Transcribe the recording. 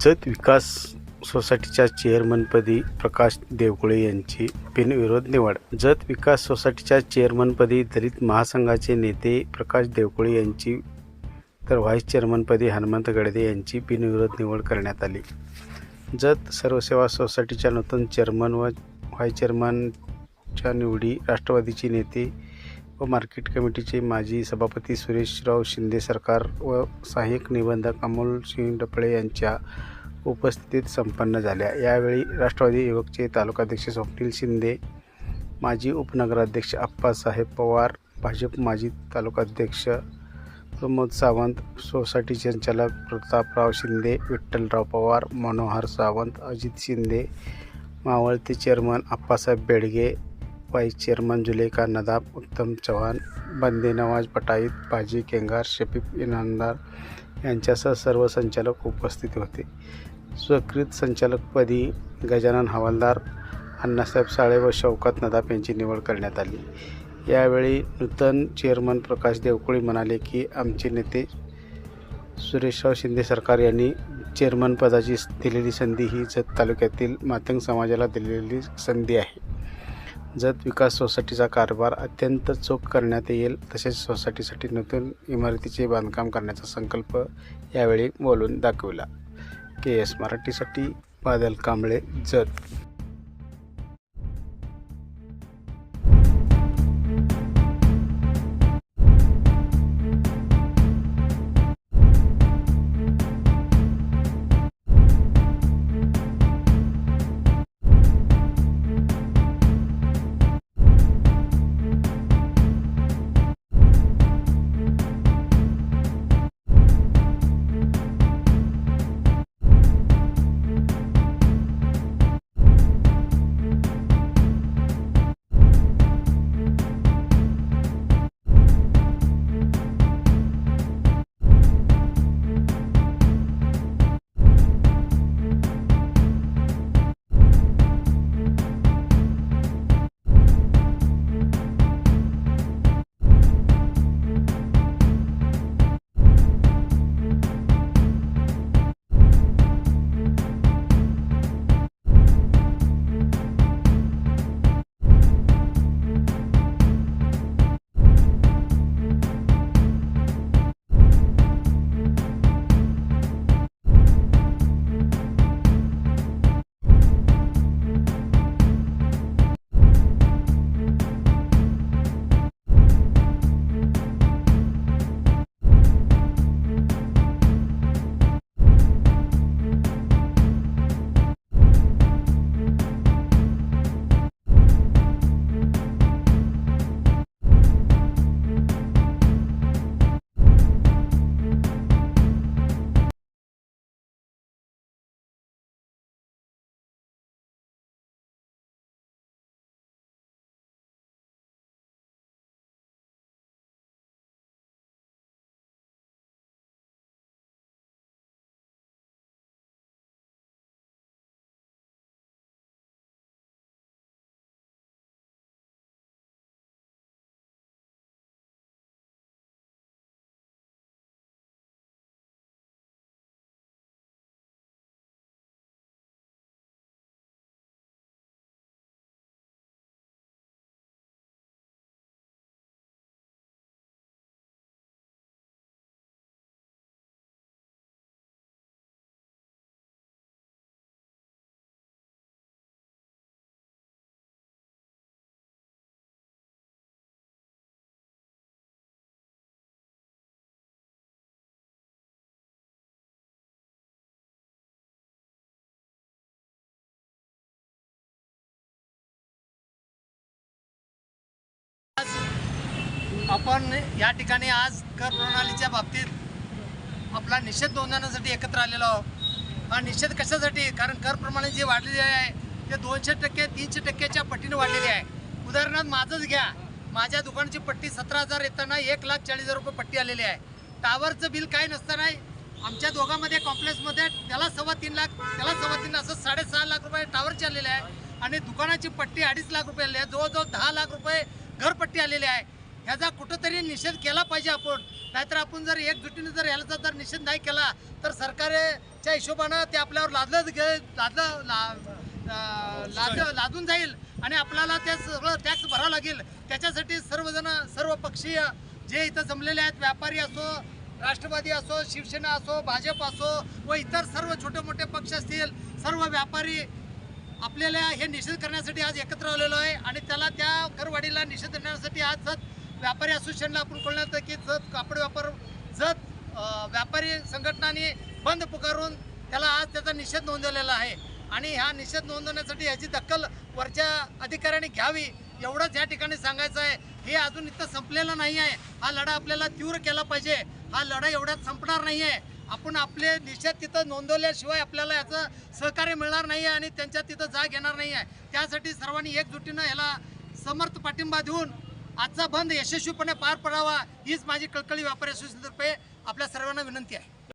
जत विकास सोसायटीच्या चेअरमनपदी प्रकाश देवकुळे यांची बिनविरोध निवड. जत विकास सोसायटीच्या चेअरमनपदी दलित महासंघाचे नेते प्रकाश देवकुळे यांची तर व्हाईस चेअरमनपदी हनुमंत गडदे यांची बिनविरोध निवड करण्यात आली. जत सर्वसेवा सोसायटीच्या नूतन चेअरमन व व्हाईस चेअरमनच्या निवडी राष्ट्रवादीचे नेते व मार्केट कमिटीचे माजी सभापती सुरेशराव शिंदे सरकार व सहाय्यक निबंधक अमोल सिंग डपळे यांच्या उपस्थितीत संपन्न झाल्या. यावेळी राष्ट्रवादी युवकचे तालुकाध्यक्ष स्वप्नील शिंदे माजी उपनगराध्यक्ष आप्पासाहेब पवार भाजप माजी तालुकाध्यक्ष प्रमोद सावंत सोसायटी संचालक प्रतापराव शिंदे विठ्ठलराव पवार मनोहर सावंत अजित शिंदे मावळते chairman Appasaheb Bedge vice chairman Julekha Nadab Uttam Chavan बंदे नवाज पटाईत बाजी केंगार शफीफ इनामदार यांच्यासह सर्व संचालक उपस्थित होते. स्वकृत संचालकपदी गजानन हवालदार अण्णासाहेब साळे व शौकत नदाब यांची निवड करण्यात आली. यावेळी नूतन चेअरमन प्रकाश देवकुळे म्हणाले की आमचे नेते सुरेशराव शिंदे सरकार यांनी चेअरमन पदाची दिलेली संधी ही जत तालुक्यातील मातंग समाजाला दिलेली संधी आहे. जत विकास सोसायटीचा कारभार अत्यंत चोख करण्यात येईल तसेच सोसायटीसाठी नूतन इमारतीचे बांधकाम करण्याचा संकल्प यावेळी बोलून दाखविला. के. एस. मराठीसाठी बादल कांबळे जत आपण या ठिकाणी आज कर प्रणालीच्या बाबतीत आपला निषेध नोंदवण्यासाठी एकत्र आलेलो आहोत. हा निषेध कशासाठी? कारण कर प्रमाणे जे वाढलेले आहे ते दोनशे टक्के तीनशे टक्क्याच्या पट्टीने वाढलेले आहे. उदाहरणार्थ माझंच घ्या. माझ्या दुकानाची पट्टी सतरा हजार येताना एक लाख चाळीस हजार रुपये पट्टी आलेली आहे. टावरचं बिल काही नसताना आमच्या दोघांमध्ये कॉम्प्लेक्समध्ये त्याला सव्वा तीन लाख त्याला सव्वा तीन असं साडेसहा लाख रुपये टावरचे आलेले आहे. आणि दुकानाची पट्टी अडीच लाख रुपये आलेली आहे. जवळजवळ दहा लाख रुपये घरपट्टी आलेली आहे. ह्याचा कुठंतरी निषेध केला पाहिजे आपण. नाहीतर आपण जर एकजुटीने जर ह्याचा जर निषेध नाही केला तर सरकारच्या हिशोबानं ते आपल्यावर लादलं गे लादलं ला लाद लादून जाईल. आणि आपल्याला ते सगळं टॅक्स भरावं लागेल. त्याच्यासाठी सर्वजण सर्व पक्षीय जे इथं जमलेले आहेत व्यापारी असो राष्ट्रवादी असो शिवसेना असो भाजप असो व इतर सर्व छोटे मोठे पक्ष असतील सर्व व्यापारी आपल्याला हे निषेध करण्यासाठी आज एकत्र आलेलो आहे. आणि त्याला त्या करवाढीला निषेध देण्यासाठी आज व्यापारी असोसिएशनला आपण कळण्यात की जत कापड व्यापार जत व्यापारी संघटनांनी बंद पुकारून त्याला आज त्याचा निषेध नोंदवलेला आहे. आणि ह्या निषेध नोंदवण्यासाठी याची दखल वरच्या अधिकाऱ्यांनी घ्यावी एवढंच या ठिकाणी सांगायचं आहे. हे अजून इथं संपलेलं नाही आहे. हा लढा आपल्याला तीव्र केला पाहिजे. हा लढा एवढ्यात संपणार नाही आहे. आपण आपले निषेध तिथं नोंदवल्याशिवाय आपल्याला याचं सहकार्य मिळणार नाही आहे आणि त्यांच्या तिथं जाग येणार नाही आहे. त्यासाठी सर्वांनी एकजुटीनं ह्याला समर्थ पाठिंबा देऊन आजचा बंद यशस्वीपणे पार पडावा हीच माझी कळकळी व्यापारी असोसिएशनतर्फे आपल्या सर्वांना विनंती आहे.